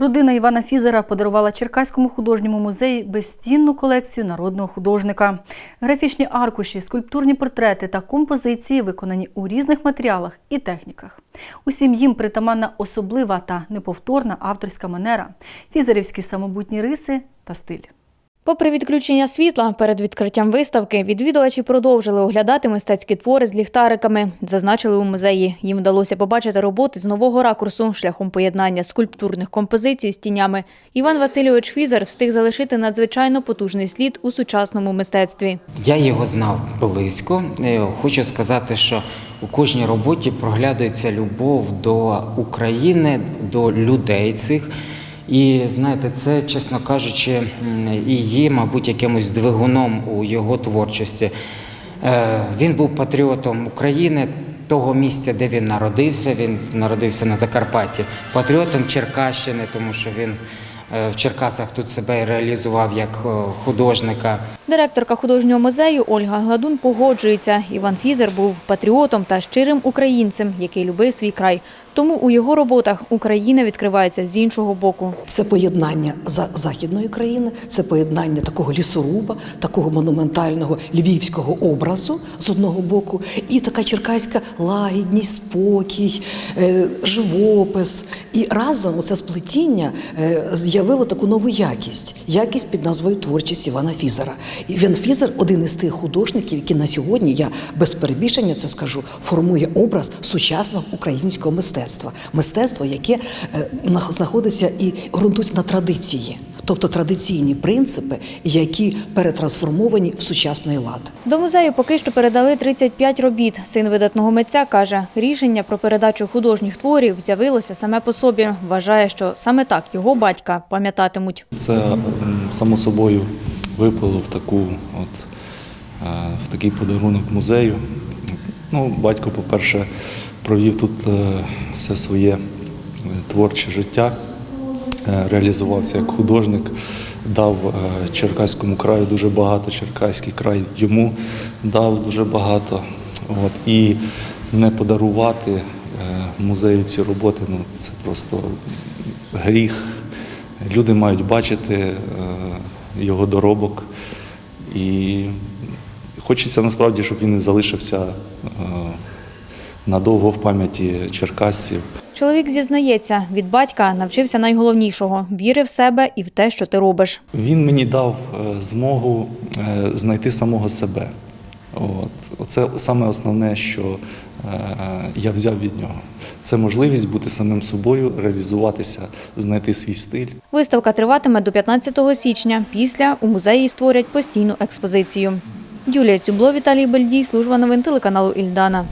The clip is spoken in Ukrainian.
Родина Івана Фізера подарувала Черкаському художньому музеї безцінну колекцію народного художника. Графічні аркуші, скульптурні портрети та композиції виконані у різних матеріалах і техніках. Усім їм притаманна особлива та неповторна авторська манера, фізерівські самобутні риси та стиль. Попри відключення світла, перед відкриттям виставки відвідувачі продовжили оглядати мистецькі твори з ліхтариками, зазначили у музеї. Їм вдалося побачити роботи з нового ракурсу шляхом поєднання скульптурних композицій з тінями. Іван Васильович Фізер встиг залишити надзвичайно потужний слід у сучасному мистецтві. Я його знав близько. Е, Хочу сказати, що у кожній роботі проглядується любов до України, до людей цих. І знаєте, це, чесно кажучи, і є, мабуть, якимось двигуном у його творчості. Е, Він був патріотом України, того місця, де він народився. Він народився на Закарпатті, патріотом Черкащини, тому що він е, в Черкасах тут себе реалізував як е, художника. Директорка художнього музею Ольга Гладун погоджується. Іван Фізер був патріотом та щирим українцем, який любив свій край. Тому у його роботах Україна відкривається з іншого боку. Це поєднання за західної країни, це поєднання такого лісоруба, такого монументального львівського образу з одного боку, і така черкаська лагідність, спокій, е, живопис. І разом це сплетіння е, з'явило таку нову якість, якість під назвою творчість Івана Фізера. Іван Фізер один із тих художників, які на сьогодні, я без перебільшення це скажу, формує образ сучасного українського мистецтва, мистецтва, яке е, нах- знаходиться і ґрунтується на традиції, тобто традиційні принципи, які перетрансформовані в сучасний лад. До музею поки що передали 35 робіт. Син видатного митця каже, рішення про передачу художніх творів з'явилося саме по собі. Вважає, що саме так його батька пам'ятатимуть. Це само собою виплило в таку от е, в такий подарунок музею. Ну, батько, по-перше, провів тут е, все своє е, творче життя, е, реалізувався як художник, дав Черкаському краю дуже багато, Черкаський край йому дав дуже багато. От, і не подарувати музею ці роботи, ну це просто гріх. Люди мають бачити його доробок. І хочеться насправді, щоб він залишився е, надовго в пам'яті черкасців. Чоловік зізнається, від батька навчився найголовнішого віри в себе і в те, що ти робиш. Він мені дав е, змогу е, знайти самого себе. От. Це саме основне, що я взяв від нього. Це можливість бути самим собою, реалізуватися, знайти свій стиль. Виставка триватиме до 15 січня. Після у музеї створять постійну експозицію. Юлія Цюбло, Віталій Бельдій, служба новин телеканалу Ільдана.